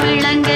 விளங்க